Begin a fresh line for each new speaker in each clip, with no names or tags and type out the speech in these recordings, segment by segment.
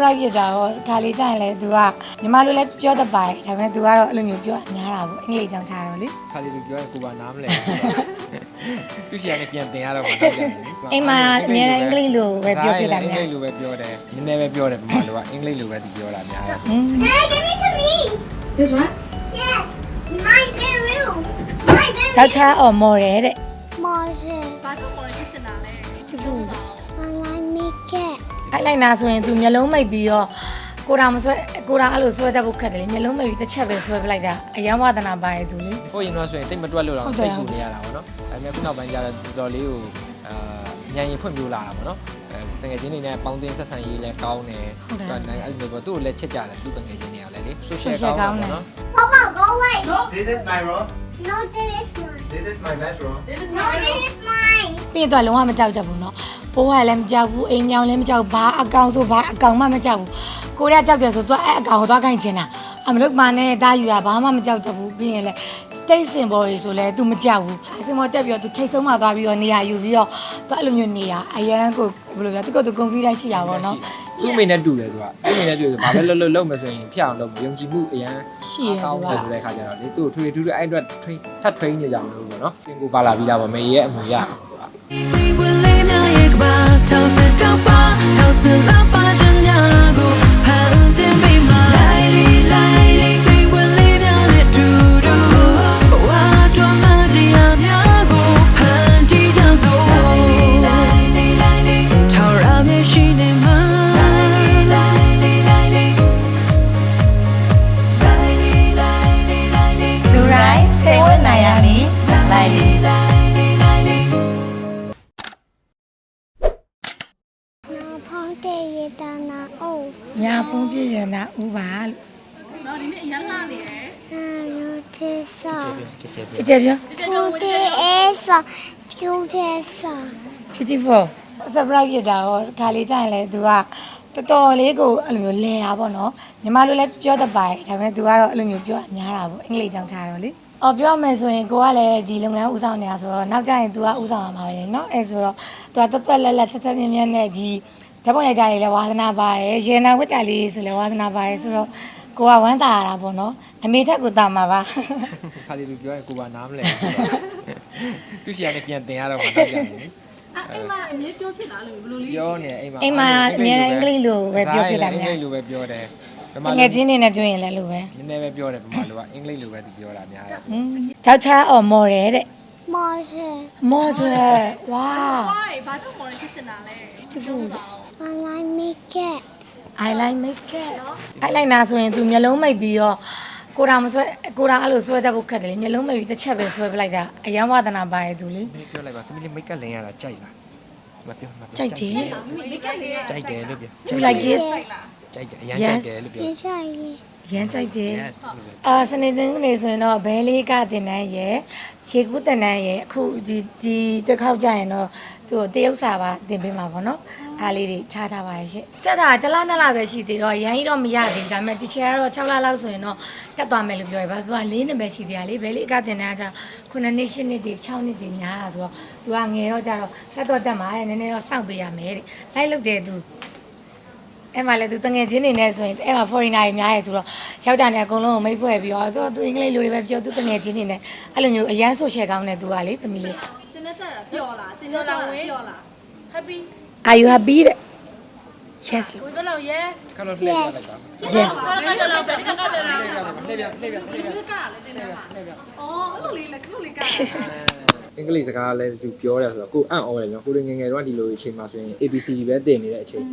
surprise ဖြစ်တာဟောခါလေးကျရင်လေ तू ကညီမတို့လည်းပြောတတ်ပါတယ်ဒါပေမဲ့ तू ကတော့အဲ့လိုမျိုးပြောတာများတာပေါ့အင်္ဂလိပ်ကြောင့်ခြားတော့လေ
ခါလေးသူပြောရင်ကိုပါနားမလဲသူရှိရနေပြန်တင်ရတော့မှာတော့ပြန်တယ်
အိမ်မှာအများနဲ့အင်္ဂလိပ်လိုပဲပြောပြတာ
အင်္ဂ
များ
လိပ်လိုပဲပြောတယ်နည်းနည်းပဲပြောတယ်ပမာလိုကအင်္ဂလိပ်လိုပဲသူပြောတာများတာဆို
อืม
Dad, give it to me.
this one
Yes. My bedroom. My bedroom.
ကြောက်ချာအော်မော်တယ်တဲ့
Mother.
ဘာကြောင့်ပေါ်ဖြစ်ချင်တာလဲ
ချစ်စု
I like make it.
အိုက်လိုက်နာဆိုရင် तू မျက်လုံးမိတ်ပြီးတော့ကိုရာမဆွဲကိုရာအဲ့လိုဆွဲတတ်ဖို့ခက်တယ်လေမျက်လုံးမိတ်ပြီးတစ်ချက်ပဲဆွဲပလိုက်တာအယံဝဒနာပါရဲ့ तू လေ
ဟိုရင်တော့ဆိုရင်တိတ်မတွက်လို့တော့
ဟုတ်တယ်
စိတ်ကူနေရတာပေါ့နော်ဒါပေမဲ့ခုနောက်ပိုင်းကျတော့တော်တော်လေးကိုအာညံရင်ဖွင့်ပြလာတာပေါ့နော်အဲတကယ်ချင်းနေနဲ့ပေါင်းတင်ဆက်ဆံရေးလည်းကောင်းတယ်နိုင်အဲ့လိုပေါ့သူ့ကိုလည်းချက်ကြတယ်သူ့တကယ်ချင်းတွေကလည်းလေ social ကောင်းတယ်ပေါ့နော်
Papa, go away.
This is my room.
No, this is mine.
This is my bedroom.
No, this is mine.
ပြီးတော့လုံးဝမကြောက်တတ်ဘူးเนาะ ဘိုးကလည်းမကြောက်ဘူးအိမ်မြောင်လည်းမကြောက်ဘာအကောင်ဆိုဘာအကောင်မှမကြောက်ဘူးကိုရကြောက်တယ်ဆိုသူကအဲ့အကောင်ကိုသွားခိုင်းချင်တာအမလို့မာနဲ့တားယူတာဘာမှမကြောက်တော့ဘူးပြီးရင်လည်းတိတ်စင်ပေါ်ကြီးဆိုလဲ तू မကြောက်ဘူးအစင်ပေါ်တက်ပြီးတော့ तू ထိတ်ဆုံးမှသွားပြီးတော့နေရာယူပြီးတော့ तू အဲ့လိုမျိုးနေရာအရန်ကိုဘယ်လိုပြောသူကသူ confidence ရှိတာပေါ့နော်
သူ့မိနဲ့တူတယ်သူကအဲ့မိနဲ့တူဆိုဘာပဲလှုပ်လှုပ်လှုပ်မယ်ဆိုရင်ဖျက်အောင်လုပ်မယ်ယုံကြည်မှုအရန်
ရှိ
ရ
သူက
ဆိုတဲ့ခါကျတော့လေသူ့ကိုထွေထွေထူးထူးအဲ့အတွက်ထပ် train နေကြမလို့ပေါ့နော်သင်ကိုပါလာပြီးသားပေါ့မေရဲ့အမှုရ
များရဲ့ကဘာ
ponte y dana. Oh,
ညာဖုံးပြည့်ရနာဥပါလို့
နော်ဒီနေ့အရန်လာနေတယ်
I'm your tessa.
ချက်ချက်
ကြည်ကြပြော
Ponte esa. Cutesa.
beautiful surprise ဖြစ်တာဟောခါလေးကျရင်လေ तू ကတော်တော်လေးကိုအဲ့လိုမျိုးလဲတာပေါ့နော်ညီမတို့လည်းပြောတတ်ပါတယ်ဒါပေမဲ့ तू ကတော့အဲ့လိုမျိုးပြောတာများတာပေါ့အင်္ဂလိပ်ကြောင့်ခြားတော့လေအော်ပြောမယ်ဆိုရင်ကိုကလည်းဒီလုပ်ငန်းဦးဆောင်နေတာဆိုတော့နောက်ကျရင် तू ကဦးဆောင်ရမှာပဲเนาะအဲဆိုတော့ तू ကတက်တက်လက်လက်တက်တက်မြတ်မြတ်နဲ့ဒီ ဓာတ်ပုံရိုက်တာလေးလည်းဝါသနာပါတယ်ရေနာဝတ်တာလေးဆိုလည်းဝါသနာပါတယ်ဆိုတော့ကိုကဝမ်းသာရတာပေါ့နော်အမေထက်ကိုတာမှာပါ
ခါလေးသူပြောရင်ကိုပါနားမလဲသူရှိရနေပြန်တင်ရတော့မှာတော့ပြန်တယ်
အဲ့အိမ်မှာအမြဲပြောဖြစ်လာလို့ဘယ်လိုလေး
ပြောနေအိမ်မှာ
အိမ်မှာအများနဲ့အင်္ဂလိပ်လိုပဲပြောပြတာများ
အင်္ဂလိပ်လိုပဲပြောတယ်ပ
တ
မာ
ငယ်ချင်းနေနဲ့တွေ့ရင်လည်းလိုပဲ
နည်းနည်းပဲပြောတယ်ပမာလိုကအင်္ဂလိပ်လိုပဲသူပြောတာများတယ်ဆို
อืมကြောက်ချာအော်မော်တယ်တဲ့
Mother.
မော်တယ်ဝါ
ဟိုဘာကြောင့်ပေါ်ဖြစ်ချင်တာလဲ
ချစ်စု
I like make it
I like make it I like နာဆိုရင်သူမျက်လုံးမိတ်ပြီးတော့ကိုတာမဆွဲကိုတာအဲ့လိုဆွဲတတ်ဖို့ခက်တယ်လေမျက်လုံးမိတ်ပြီးတစ်ချက်ပဲဆွဲပလိုက်တာအယံဝဒနာပါရဲ့သူလေ
မင်းပြောလိုက်ပါသမီးလေးမိတ်ကပ်လင်ရတာကြိုက်လားမပြောမပြော
ကြိုက်တယ်
မိတ်ကပ်လင်ရ
ကြိုက်တယ်လို့ပြော
Do you like it
ကြိုက်တယ်အရင်ကြိုက်တယ်လို့ပြော
Yes I like it
ရမ်းကြိုက်တယ်
yes
အာစနေတင်နေဆိုရင်တော့ဘဲလေးကတင်တန်းရယ်ရေကူးတင်တန်းရယ်အခုဒီဒီတစ်ခေါက်ကြရင်တော့သူ့ကိုတရုပ်စာပါတင်ပေးမှာပေါ့နော်အားလေးတွေချားထားပါရဲ့ရှင့်တက်တာတစ်လားနှစ်လားပဲရှိသေးတော့ရန်ကြီးတော့မရသေးဘူးဒါပေမဲ့ဒီချေကတော့6လလောက်ဆိုရင်တော့တက်သွားမယ်လို့ပြောရပါဆိုတော့၄နှစ်ပဲရှိသေးတာလေဘဲလေးကတင်တန်းက9နှစ်10နှစ်တွေ6နှစ်တွေညားတာဆိုတော့သူကငယ်တော့ကြတော့တက်တော့တက်မှာတဲ့နည်းနည်းတော့စောင့်ပေးရမယ်တဲ့လိုက်လုပ်တယ်သူ အဲ့မှာလေသူတငယ်ချင်းနေနေဆိုရင်အဲ့မှာ foreigner တွေများရဲဆိုတော့ယောက်ျားနဲ့အကုန်လုံးကိုမိတ်ဖွဲ့ပြီးတော့သူသူအင်္ဂလိပ်လိုတွေပဲပြောသူတငယ်ချင်းနေနေအဲ့လိုမျိုးအရန် social ကောင်းနေသူကလေသမီးလေး
တင်းနဲ့တက်တာပျော်လားတင်းနဲ့တက်တာပျော်လား happy
Are you happy တဲ့ Yes
ဝေဘလောက်ရဲ
ခါတော့လှည့်ပြလိုက်ပါ
Yes
ဘာလို့ကြတော့ဘယ်ကကပြန်လာ
လှည့်ပြလှည့်ပြလှည့်ပြ
ဒီကလည်းတင်းနဲ့မှာအော်အဲ့လိုလေးလေအဲ့လိုလေးက
အင်္ဂလိပ်စကားလည်းသူပြောတယ်ဆိုတော့ကိုအံ့ဩတယ်နော်ကိုငယ်ငယ်တော့ဒီလိုအချိန်မှာဆိုရင် ABC ပဲတင်နေတဲ့အချိန်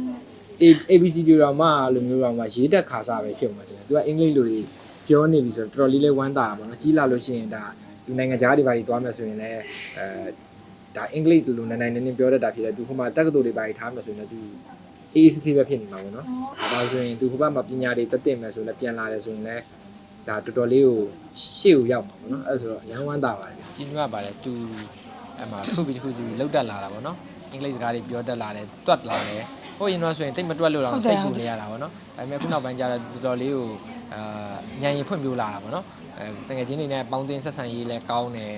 ABC ပြောတော့မှလိုမျိုးတော့မှရေးတက်ခါစားပဲဖြစ်မှာတယ်သူကအင်္ဂလိပ်လိုတွေပြောနေပြီဆိုတော့တော်တော်လေးလေးဝမ်းသာတာပေါ့နော်ကြီးလာလို့ရှိရင်ဒါဒီနိုင်ငံခြားတွေဘာတွေသွားမယ်ဆိုရင်လည်းအဲဒါအင်္ဂလိပ်သူလိုနိုင်နိုင်နေနေပြောတတ်တာဖြစ်တယ်သူဟိုမှာတက္ကသိုလ်တွေဘာတွေထားမယ်ဆိုရင်လည်းသူ AACC ပဲဖြစ်နေမှာပေါ့နော်ဒါဆိုရင်သူဟိုဘက်မှာပညာတွေတက်တင်မယ်ဆိုလည်းပြန်လာတယ်ဆိုရင်လည်းဒါတော်တော်လေးကိုရှေ့ကိုရောက်မှာပေါ့နော်အဲဆိုတော့ရန်ဝမ်းသာပါတယ်ကြီးညွတ်ပါတယ်သူအဲ့မှာခုပြီးတစ်ခုသူလောက်တက်လာတာပေါ့နော်အင်္ဂလိပ်စကားတွေပြောတတ်လာတယ်တွတ်လာတယ် ဟိုရင်တော့ဆိုရင်တိတ်မတွက်လို့တော့စိတ်ကူနေရတာပေါ့နော်ဒါပေမဲ့ခုနောက်ပိုင်းကျတော့တော်တော်လေးကိုအာညံရင်ဖွင့်ပြလာတာပေါ့နော်အဲတငယ်ချင်းတွေနဲ့ပေါင်းတင်ဆက်ဆံရေးလည်းကောင်းတယ်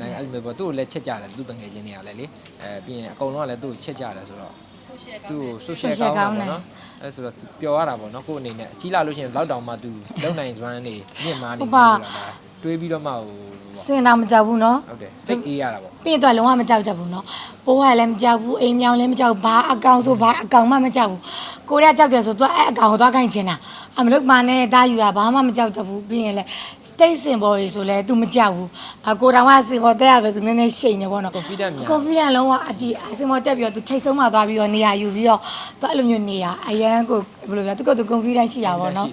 နိုင်အဲ့လိုမျိုးပေါ့သူ့ကိုလည်းချက်ကြတယ်သူ့တငယ်ချင်းတွေကလည်းလေအဲပြီးရင်အကုန်လုံးကလည်းသူ့ကိုချက်ကြတယ်ဆိုတော့သူ့ကို social ကောင်းတာပေါ့နော်အဲဆိုတော့ပျော်ရတာပေါ့နော်ကိုယ့်အနေနဲ့အကြီးလာလို့ရှိရင်လောက်တောင်မှသူလုံနိုင်စွမ်းနေမြင့်မားနေပြီလားတွေး ပြီးတော့မှဟို
စင်တာမကြောက်ဘူးနော်
ဟုတ်တယ်စိတ်အေးရတာပေါ့
ပြင်တော့လုံးဝမကြောက်တတ်ဘူးနော်ပိုးကလည်းမကြောက်ဘူးအိမ်မြောင်လည်းမကြောက်ဘူးဘာအကောင်ဆိုဘာအကောင်မှမကြောက်ဘူးကိုရကြောက်တယ်ဆိုတော့အဲ့အကောင်ကိုသွားခိုင်းချင်တာအမလို့မနဲ့တားယူတာဘာမှမကြောက်တတ်ဘူးပြီးရင်လည်း state symbol တွေဆိုလဲ तू မကြောက်ဘူးအကိုတော်က symbol တက်ရပဲဆိုနည်းနည်းရှိန်နေပေါ့နော်
confident များ
confident လုံးဝအတီအစင်မတက်ပြီးတော့ तू ထိတ်ဆုံးမှသွားပြီးတော့နေရာယူပြီးတော့ तू အဲ့လိုမျိုးနေရာအရန်ကိုဘယ်လိုပြော तू က तू confident ရှိတာပေါ့နော်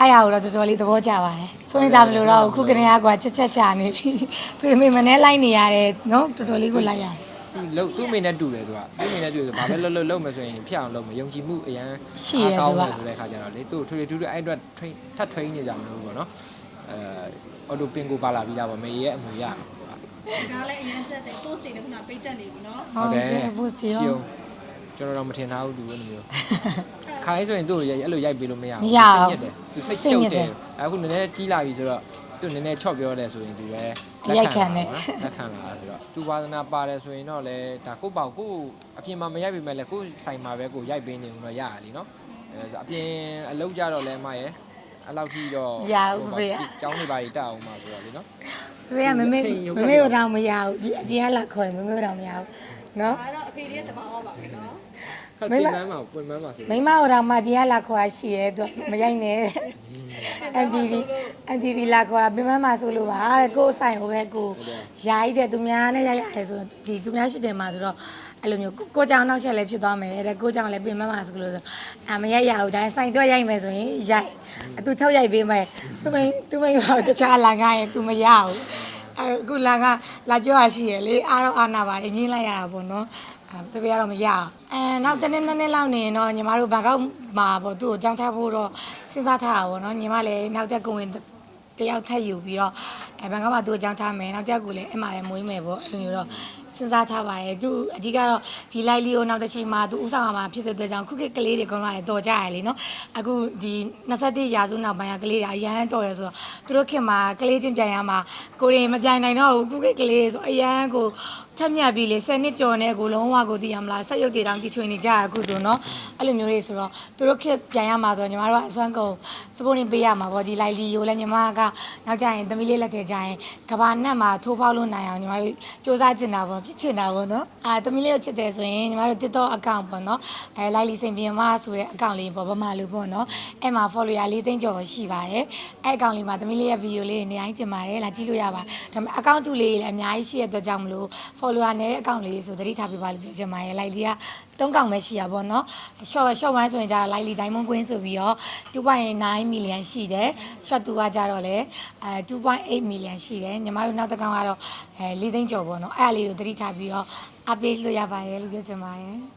အဲ့ရကိုတော့တော်တော်လေးသဘောကျပါတယ်ဆိုရင်ဒါဘယ်လိုတော့ခုကနေကကွာချက်ချက်ချာနေပြီဖေမေမနဲ့လိုက်နေရတယ်နော်တော်တော်လေးကိုလိုက်ရတယ်
သူလုံသူ့မိနဲ့တူတယ်သူကသူ့မိနဲ့တူတယ်ဆိုဘာပဲလှုပ်လှုပ်လုပ်မယ်ဆိုရင်ဖျက်အောင်လုပ်မယ်ယုံကြည်မှုအရန်
ရှိတယ်
အားကောင်း
သူက
တယ်ဆိုတဲ့ခါကျတော့လေသူ့ထွေထွေထူးထူးအဲ့အတွက် train ထပ် train နေကြမလို့ပေါ့နော်အဲအော်တိုပင်ကိုပါလာပြီးသားပေါ့မေရဲ့အမူရမှာပေါ့
ဒါလည်းအရင်တက်တယ်ပို့စီလည်းခုနပိတ်တက်နေပြီနော်
ဟုတ်ကဲ့ဘုစတီရော
ကြည့်အောင်ကျွန်တော်တော့မထင်ထားဘူးသူအဲ့လိုမျိုး ခါလေးဆိုရင်သူ့ကိုအဲ့လိုရိုက်ပေးလို့မရ
မရဘူး
တယ်သူစိတ်
စိတ်
ချုပ်
ညစ်
တ
တယ်
ယ်အခုနည်းနည်းကြီးလာပြီဆိုတော့သူနည်းနည်းချော့ပြောတယ်ဆိုရင်သူလည်း
ရိုက်ခံတယ်
လက်ခံလာဆိုတော့သူဝါသနာပါတယ်ဆိုရင်တော့လေဒါကိုပေါ့ကိုအပြင်မှာမရိုက်ပေမဲ့လည်းကိုဆိုင်မှာပဲကိုရိုက်ပေးနေဦးတော့ရရလीနော်အဲဆိုအပြင်အလုပ်ကြတော့လဲမရဲ့အဲ့လောက်ထိတော့
ရဘူးဖေက
ကျောင်းနေပါတက်အောင်မှာဆိုတော့လीနော်
ဖေကမမေမမေတော့မရဘူးဒီအပြင်ကလာခေါ်ရင်မမေတော့မရဘူး နော်
ဒါတော့အဖေလေးရဲ့တဘာဝပါပဲနော်
ဟုတ်ပြင်မှန်းမှာပွင့်မှန်းမှာဆို
မိမတော့မှပြင်ကလာခေါ်ရရှိရဲသူမရိုက်နဲ့ NTV NTV လာခေါ်တာပြင်မမှာဆိုလို့ပါတဲ့ကိုယ်ဆိုင်ဟိုပဲကိုယာယီတဲ့သူများနဲ့ရိုက်ရတယ်ဆိုဒီသူများရှူတင်မှာဆိုတော့အဲ့လိုမျိုးကိုကြောင်နောက်ချက်လည်းဖြစ်သွားမယ်တဲ့ကိုကြောင်လည်းပြင်မမှာဆိုလို့ဆိုအမရိုက်ရဘူးဒါဆိုင်တော့ရိုက်မယ်ဆိုရင်ရိုက်အသူထုတ်ရိုက်ပေးမယ်သူမသူမရောတခြားလာငါရင်သူမရဘူး အခုလာကလာကြောရရှိရလေအားတော့အာနာပါလေငင်းလိုက်ရတာပေါ့နော်အဲဖေဖေကတော့မရအောင်အဲနောက်တနေ့နှစ်နေ့လောက်နေရင်တော့ညီမတို့ဘန်ကောက်မှာပေါ့သူ့ကိုကြောင်းချဖို့တော့စဉ်းစားထားတာပေါ့နော်ညီမလည်းနောက်တက်ကိုဝင်တယောက်ထပ်ယူပြီးတော့အဲဘန်ကောက်မှာသူ့ကိုကြောင်းထားမယ်နောက်တက်ကိုလည်းအမှလည်းမွေးမယ်ပေါ့အဲ့လိုမျိုးတော့ စဉ်းစားထားပါတယ်သူအဓိကတော့ဒီ live လေးကိုနောက်တစ်ချိန်မှာသူဥဆောင်ရမှာဖြစ်တဲ့အတွက်ကြောင့်ခုခေတ်ကလေးတွေကတော့လည်းတော်ကြရလေနော်အခုဒီ21ရာစုနောက်ပိုင်းကကလေးတွေအရန်တော်တယ်ဆိုတော့သူတို့ခင်မှာကလေးချင်းပြန်ရမှာကိုရင်မပြန်နိုင်တော့ဘူးခုခေတ်ကလေးဆိုအရန်ကို ထက်မြက်ပြီးလေ10နှစ်ကျော်နဲ့ကိုလုံးဝကိုသိရမလားဆက်ရုပ်တွေတောင်တီထွင်နေကြရအခုဆိုနော်အဲ့လိုမျိုးတွေဆိုတော့သူတို့ခေတ်ပြန်ရမှာဆိုတော့ညီမတို့ကအစွမ်းကုန် supporting ပေးရမှာပေါ့ဒီ live လေးကိုလည်းညီမကနောက်ကျရင်သမီးလေးလက်ထည့်ကြရင်ကဘာနဲ့မှာထိုးပေါက်လို့နိုင်အောင်ညီမတို့စူးစမ်းချင်တာပေါ့ဖြစ်ချင်တာပေါ့နော်အာသမီးလေးကိုချစ်တယ်ဆိုရင်ညီမတို့ TikTok account ပေါ့နော်အဲ live လေးစင်ပြင်မဆိုတဲ့ account လေးပေါ့ဗမာလူပေါ့နော်အဲ့မှာ follower လေးသိန်းကျော်ရှိပါတယ်အဲ့ account လေးမှာသမီးလေးရဲ့ video လေးတွေနေတိုင်းတင်ပါတယ်လာကြည့်လို့ရပါတယ်ဒါပေမဲ့ account တူလေးလည်းအများကြီးရှိတဲ့အတွက်ကြောင့်မလို့ follower နဲ့တဲ့ account လေးဆိုသတိထားပြပါလို့ပြောချင်ပါတယ် live လေးကသုံးកောင်ပဲရှိရပါတော့။ short short one ဆိုရင်じゃ live လေး diamond queen ဆိုပြီးတော့2.9 million ရှိတယ်။ short 2ကကြတော့လေအဲ2.8 million ရှိတယ်။ညီမတို့နောက်တစ်ကောင်ကတော့အဲ4သိန်းကျော်ပေါ့နော်။အဲ့အလေးကိုသတိထားပြီးတော့ update လို့ရပါတယ်လို့ပြောချင်ပါတယ်။